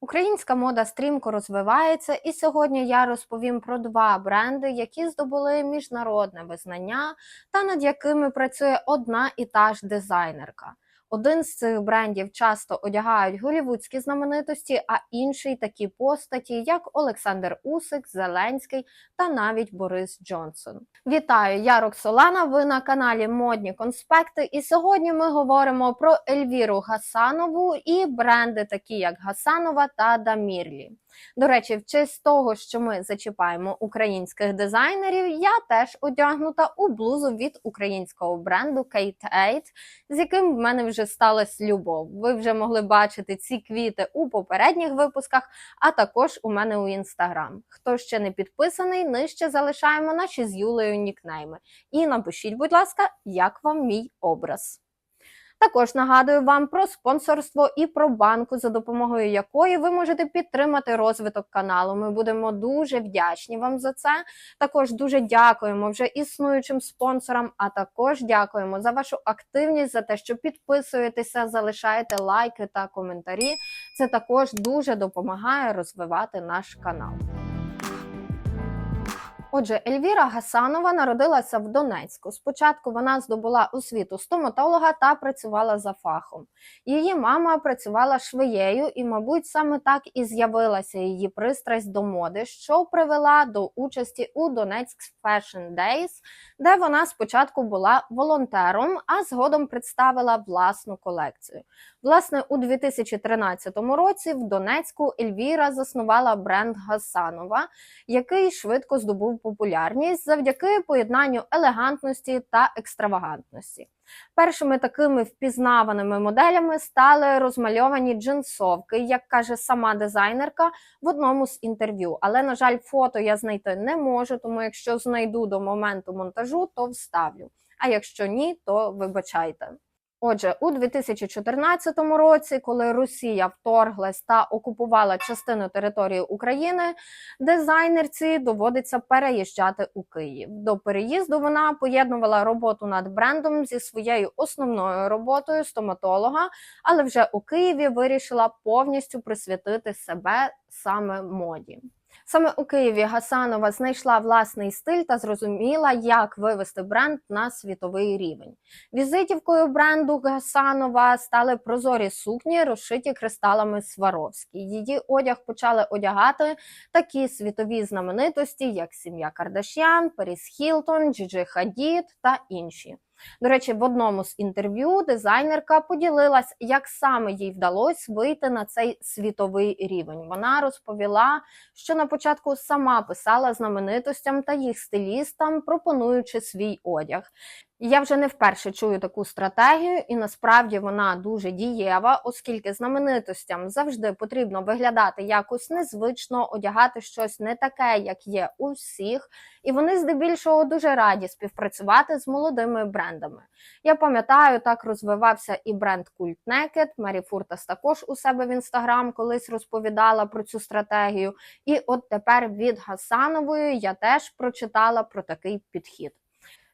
Українська мода стрімко розвивається, і сьогодні я розповім про два бренди, які здобули міжнародне визнання та над якими працює одна і та ж дизайнерка. Один з цих брендів часто одягають голівудські знаменитості, а інший такі постаті, як Олександр Усик, Зеленський та навіть Борис Джонсон. Вітаю, я Роксолана. Ви на каналі Модні Конспекти. І сьогодні ми говоримо про Ельвіру Гасанову і бренди, такі як Гасанова та Дамірлі. До речі, в честь того, що ми зачіпаємо українських дизайнерів, я теж одягнута у блузу від українського бренду Kate 8, з яким в мене вже сталася любов. Ви вже могли бачити ці квіти у попередніх випусках, а також у мене у інстаграм. Хто ще не підписаний, нижче залишаємо наші з Юлею нікнейми. І напишіть, будь ласка, як вам мій образ. Також нагадую вам про спонсорство і про банку, за допомогою якої ви можете підтримати розвиток каналу. Ми будемо дуже вдячні вам за це. Також дуже дякуємо вже існуючим спонсорам, а також дякуємо за вашу активність, за те, що підписуєтеся, залишаєте лайки та коментарі. Це також дуже допомагає розвивати наш канал. Отже, Ельвіра Гасанова народилася в Донецьку. Спочатку вона здобула освіту стоматолога та працювала за фахом. Її мама працювала швеєю, і, мабуть, саме так і з'явилася її пристрасть до моди, що привела до участі у Донецьк Fashion Days, де вона спочатку була волонтером, а згодом представила власну колекцію. Власне, у 2013 році в Донецьку Ельвіра заснувала бренд Гасанова, який швидко здобув популярність завдяки поєднанню елегантності та екстравагантності. Першими такими впізнаваними моделями стали розмальовані джинсовки, як каже сама дизайнерка в одному з інтерв'ю. Але, на жаль, фото я знайти не можу, тому якщо знайду до моменту монтажу, то вставлю. А якщо ні, то вибачайте. Отже, у 2014 році, коли Росія вторглась та окупувала частину території України, дизайнерці доводиться переїжджати у Київ. До переїзду вона поєднувала роботу над брендом зі своєю основною роботою стоматолога, але вже у Києві вирішила повністю присвятити себе саме моді. Саме у Києві Гасанова знайшла власний стиль та зрозуміла, як вивести бренд на світовий рівень. Візитівкою бренду Гасанова стали прозорі сукні, розшиті кристалами Сваровські. Її одяг почали одягати такі світові знаменитості, як сім'я Кардашян, Періс Хілтон, Джиджи Хадід та інші. До речі, в одному з інтерв'ю дизайнерка поділилась, як саме їй вдалося вийти на цей світовий рівень. Вона розповіла, що на початку сама писала знаменитостям та їх стилістам, пропонуючи свій одяг. Я вже не вперше чую таку стратегію, і насправді вона дуже дієва, оскільки знаменитостям завжди потрібно виглядати якось незвично, одягати щось не таке, як є у всіх, і вони здебільшого дуже раді співпрацювати з молодими брендами. Я пам'ятаю, так розвивався і бренд Cult Naked, Мері Фуртас також у себе в інстаграм колись розповідала про цю стратегію. І от тепер від Гасанової я теж прочитала про такий підхід.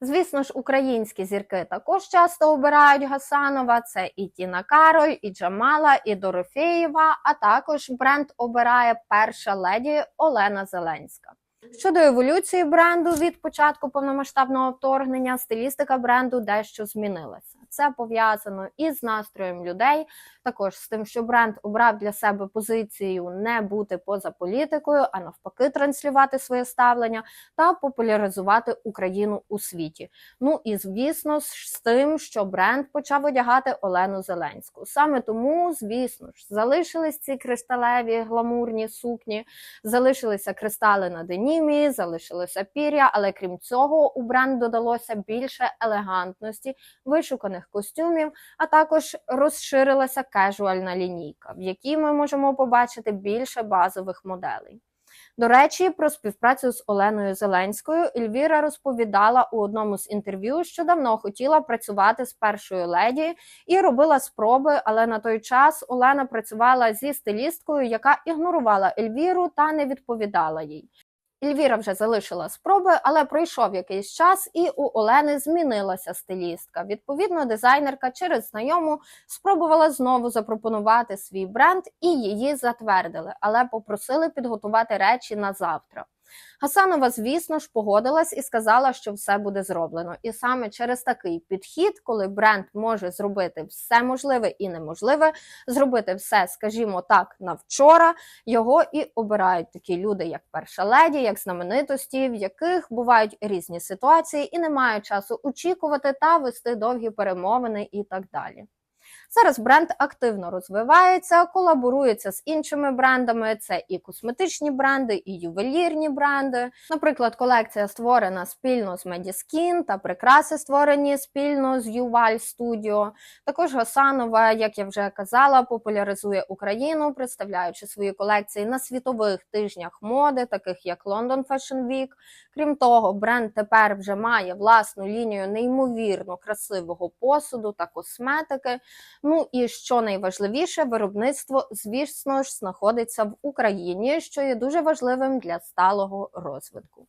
Звісно ж, українські зірки також часто обирають Гасанова. Це і Тіна Кароль, і Джамала, і Дорофєєва. А також бренд обирає перша леді Олена Зеленська. Щодо еволюції бренду від початку повномасштабного вторгнення, стилістика бренду дещо змінилася. Це пов'язано і з настроєм людей, також з тим, що бренд обрав для себе позицію не бути поза політикою, а навпаки, транслювати своє ставлення та популяризувати Україну у світі. Ну і звісно, з тим, що бренд почав одягати Олену Зеленську. Саме тому, звісно ж, залишились ці кристалеві гламурні сукні, залишилися кристали на денімі, залишилося пір'я, але крім цього, у бренд додалося більше елегантності, вишуканих костюмів, а також розширилася кежуальна лінійка, в якій ми можемо побачити більше базових моделей. До речі, про співпрацю з Оленою Зеленською Ельвіра розповідала у одному з інтерв'ю, що давно хотіла працювати з першою леді і робила спроби, але на той час Олена працювала зі стилісткою, яка ігнорувала Ельвіру та не відповідала їй. Ельвіра вже залишила спроби, але пройшов якийсь час, і у Олени змінилася стилістка. Відповідно, дизайнерка через знайому спробувала знову запропонувати свій бренд і її затвердили, але попросили підготувати речі на завтра. Гасанова, звісно ж, погодилась і сказала, що все буде зроблено. І саме через такий підхід, коли бренд може зробити все можливе і неможливе, зробити все, скажімо так, на вчора, його і обирають такі люди, як перша леді, як знаменитості, в яких бувають різні ситуації і немає часу очікувати та вести довгі перемовини і так далі. Зараз бренд активно розвивається, колаборується з іншими брендами. Це і косметичні бренди, і ювелірні бренди. Наприклад, колекція створена спільно з Mediskin та прикраси створені спільно з Юваль Studio. Також Гасанова, як я вже казала, популяризує Україну, представляючи свої колекції на світових тижнях моди, таких як London Fashion Week. Крім того, бренд тепер вже має власну лінію неймовірно красивого посуду та косметики. Ну і що найважливіше, виробництво, звісно ж, знаходиться в Україні, що є дуже важливим для сталого розвитку.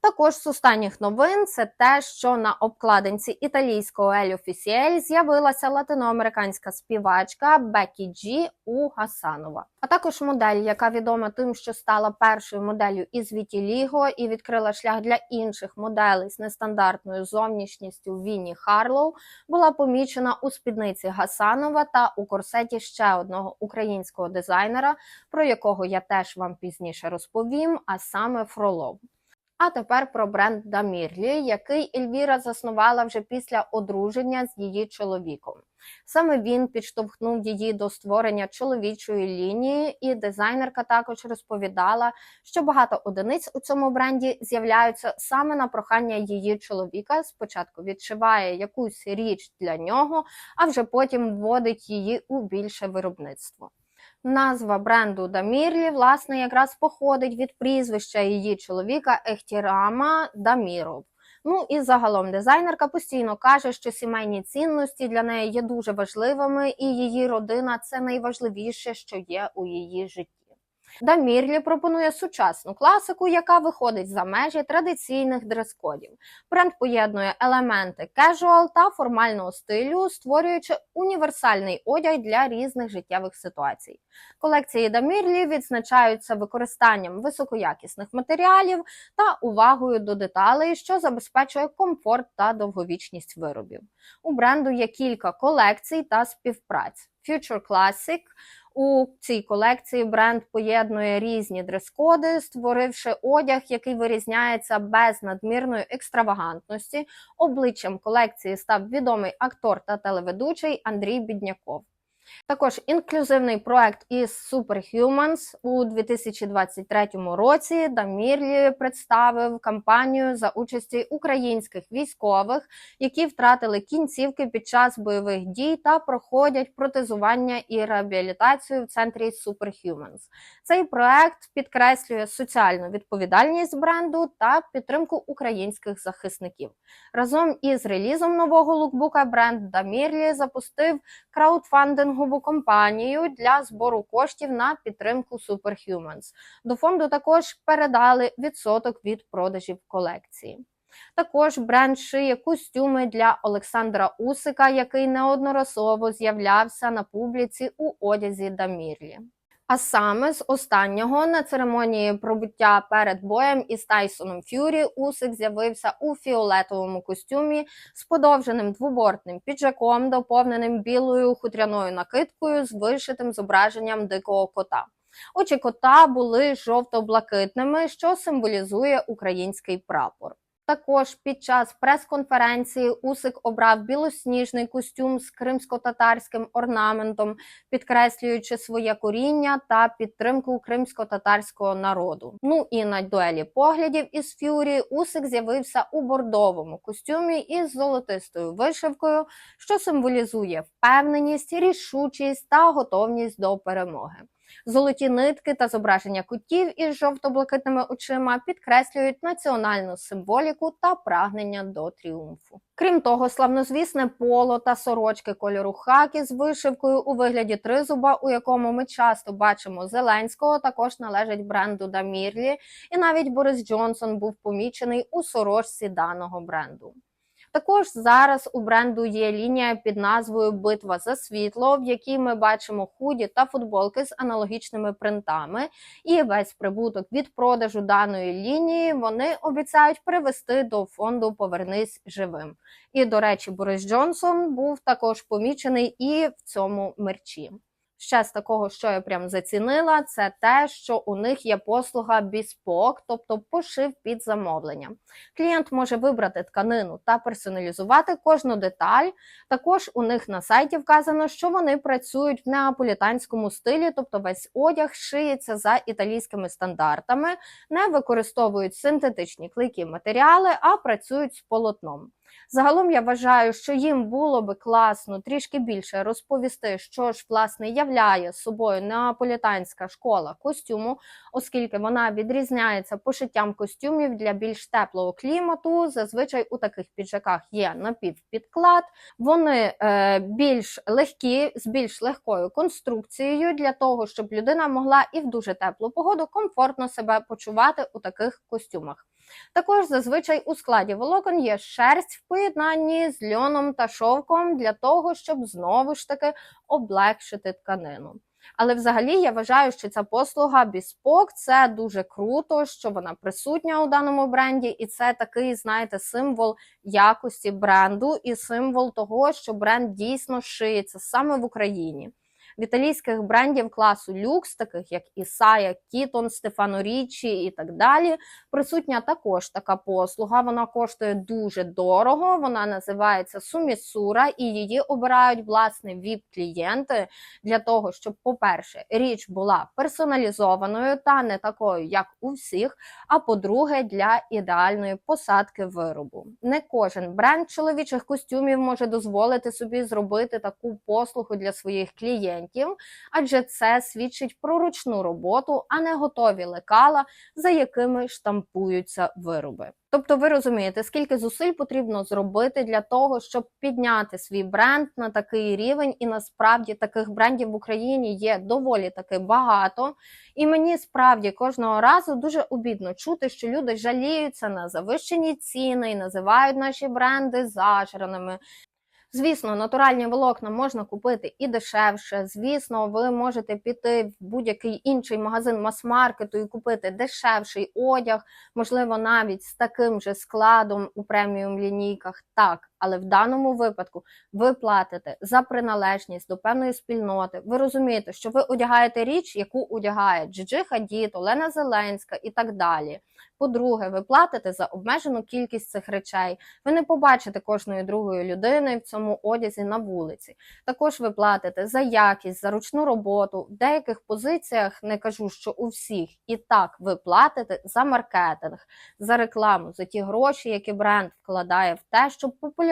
Також з останніх новин це те, що на обкладинці італійського Ель Офісіель з'явилася латиноамериканська співачка Бекі Джі у Гасанова. А також модель, яка відома тим, що стала першою моделлю із Вітіліго і відкрила шлях для інших моделей з нестандартною зовнішністю Вінні Харлоу, була помічена у спідниці Гасанова та у корсеті ще одного українського дизайнера, про якого я теж вам пізніше розповім, а саме Фролов. А тепер про бренд Дамірлі, який Ельвіра заснувала вже після одруження з її чоловіком. Саме він підштовхнув її до створення чоловічої лінії, і дизайнерка також розповідала, що багато одиниць у цьому бренді з'являються саме на прохання її чоловіка. Спочатку відшиває якусь річ для нього, а вже потім вводить її у більше виробництво. Назва бренду Дамірлі, власне, якраз походить від прізвища її чоловіка Ехтірама Даміров. Ну і загалом дизайнерка постійно каже, що сімейні цінності для неї є дуже важливими, і її родина це найважливіше, що є у її житті. Дамірлі пропонує сучасну класику, яка виходить за межі традиційних дрес-кодів. Бренд поєднує елементи кежуал та формального стилю, створюючи універсальний одяг для різних життєвих ситуацій. Колекції Дамірлі відзначаються використанням високоякісних матеріалів та увагою до деталей, що забезпечує комфорт та довговічність виробів. У бренду є кілька колекцій та співпраць. Future Classic у цій колекції бренд поєднує різні дрес-коди, створивши одяг, який вирізняється без надмірної екстравагантності. Обличчям колекції став відомий актор та телеведучий Андрій Бідняков. Також інклюзивний проект із Superhumans у 2023 році Дамірлі представив кампанію за участі українських військових, які втратили кінцівки під час бойових дій та проходять протезування і реабілітацію в центрі Superhumans. Цей проект підкреслює соціальну відповідальність бренду та підтримку українських захисників. Разом із релізом нового лукбука бренд Дамірлі запустив краудфандингову компанію для збору коштів на підтримку Superhumans. До фонду також передали відсоток від продажів колекції. Також бренд шиє костюми для Олександра Усика, який неодноразово з'являвся на публіці у одязі Дамірлі. А саме з останнього на церемонії пробуття перед боєм із Тайсоном Ф'юрі Усик з'явився у фіолетовому костюмі з подовженим двобортним піджаком, доповненим білою хутряною накидкою з вишитим зображенням дикого кота. Очі кота були жовто-блакитними, що символізує український прапор. Також під час прес-конференції Усик обрав білосніжний костюм з кримсько-татарським орнаментом, підкреслюючи своє коріння та підтримку кримсько-татарського народу. Ну і на дуелі поглядів із Ф'юрі Усик з'явився у бордовому костюмі із золотистою вишивкою, що символізує впевненість, рішучість та готовність до перемоги. Золоті нитки та зображення котів із жовто-блакитними очима підкреслюють національну символіку та прагнення до тріумфу. Крім того, славнозвісне поло та сорочки кольору хакі з вишивкою у вигляді тризуба, у якому ми часто бачимо Зеленського, також належать бренду Дамірлі, і навіть Борис Джонсон був помічений у сорочці даного бренду. Також зараз у бренду є лінія під назвою Битва за світло, в якій ми бачимо худі та футболки з аналогічними принтами. І весь прибуток від продажу даної лінії вони обіцяють привести до фонду Повернись живим. І, до речі, Борис Джонсон був також помічений і в цьому мерчі. Ще з такого, що я прям зацінила, це те, що у них є послуга біспок, тобто пошив під замовлення. Клієнт може вибрати тканину та персоналізувати кожну деталь. Також у них на сайті вказано, що вони працюють в неаполітанському стилі, тобто весь одяг шиється за італійськими стандартами, не використовують синтетичні клейкі матеріали, а працюють з полотном. Загалом я вважаю, що їм було би класно трішки більше розповісти, що ж власне являє собою неаполітанська школа костюму, оскільки вона відрізняється пошиттям костюмів для більш теплого клімату. Зазвичай у таких піджаках є напівпідклад, вони е, більш легкі, з більш легкою конструкцією для того, щоб людина могла і в дуже теплу погоду комфортно себе почувати у таких костюмах. Також зазвичай у складі волокон є шерсть в поєднанні з льоном та шовком для того, щоб знову ж таки облегшити тканину. Але взагалі я вважаю, що ця послуга Біспок це дуже круто, що вона присутня у даному бренді, і це такий, знаєте, символ якості бренду і символ того, що бренд дійсно шиється саме в Україні. В італійських брендів класу люкс, таких як Ісая, Кітон, Стефано Річі і так далі, присутня також така послуга. Вона коштує дуже дорого. Вона називається Сумісура, і її обирають власне ВІП-клієнти для того, щоб, по-перше, річ була персоналізованою та не такою, як у всіх. А по-друге, для ідеальної посадки виробу. Не кожен бренд чоловічих костюмів може дозволити собі зробити таку послугу для своїх клієнтів адже це свідчить про ручну роботу, а не готові лекала, за якими штампуються вироби. Тобто, ви розумієте, скільки зусиль потрібно зробити для того, щоб підняти свій бренд на такий рівень, і насправді таких брендів в Україні є доволі таки багато. І мені справді кожного разу дуже обідно чути, що люди жаліються на завищені ціни і називають наші бренди зажраними. Звісно, натуральні волокна можна купити і дешевше. Звісно, ви можете піти в будь-який інший магазин мас-маркету і купити дешевший одяг, можливо, навіть з таким же складом у преміум лінійках. Так, але в даному випадку ви платите за приналежність до певної спільноти. Ви розумієте, що ви одягаєте річ, яку одягає Джиджи Хадід, Олена Зеленська і так далі. По-друге, ви платите за обмежену кількість цих речей. Ви не побачите кожної другої людини в цьому одязі на вулиці. Також ви платите за якість, за ручну роботу. В деяких позиціях не кажу, що у всіх, і так ви платите за маркетинг, за рекламу, за ті гроші, які бренд вкладає в те, щоб популяризувати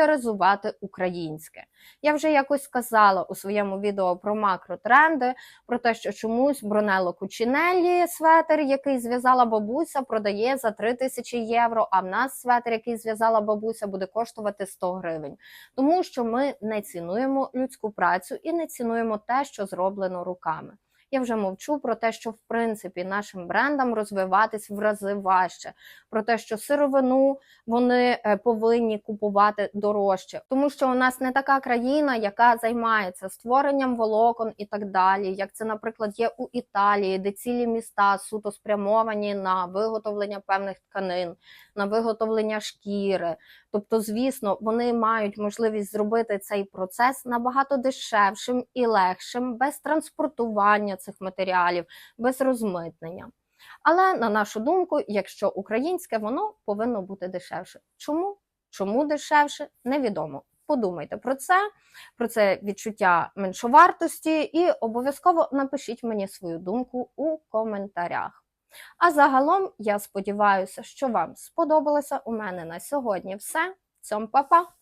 українське. Я вже якось сказала у своєму відео про макротренди, про те, що чомусь Бронело Кучінеллі светер, який зв'язала бабуся, продає за 3 тисячі євро. А в нас светер, який зв'язала бабуся, буде коштувати 100 гривень. Тому що ми не цінуємо людську працю і не цінуємо те, що зроблено руками. Я вже мовчу про те, що в принципі нашим брендам розвиватись в рази важче, про те, що сировину вони е, повинні купувати дорожче, тому що у нас не така країна, яка займається створенням волокон і так далі, як це, наприклад, є у Італії, де цілі міста суто спрямовані на виготовлення певних тканин, на виготовлення шкіри. Тобто, звісно, вони мають можливість зробити цей процес набагато дешевшим і легшим, без транспортування цих матеріалів, без розмитнення. Але на нашу думку, якщо українське, воно повинно бути дешевше. Чому? Чому дешевше? Невідомо. Подумайте про це, про це відчуття меншовартості, і обов'язково напишіть мені свою думку у коментарях. А загалом я сподіваюся, що вам сподобалося. У мене на сьогодні все. Цьом па-па!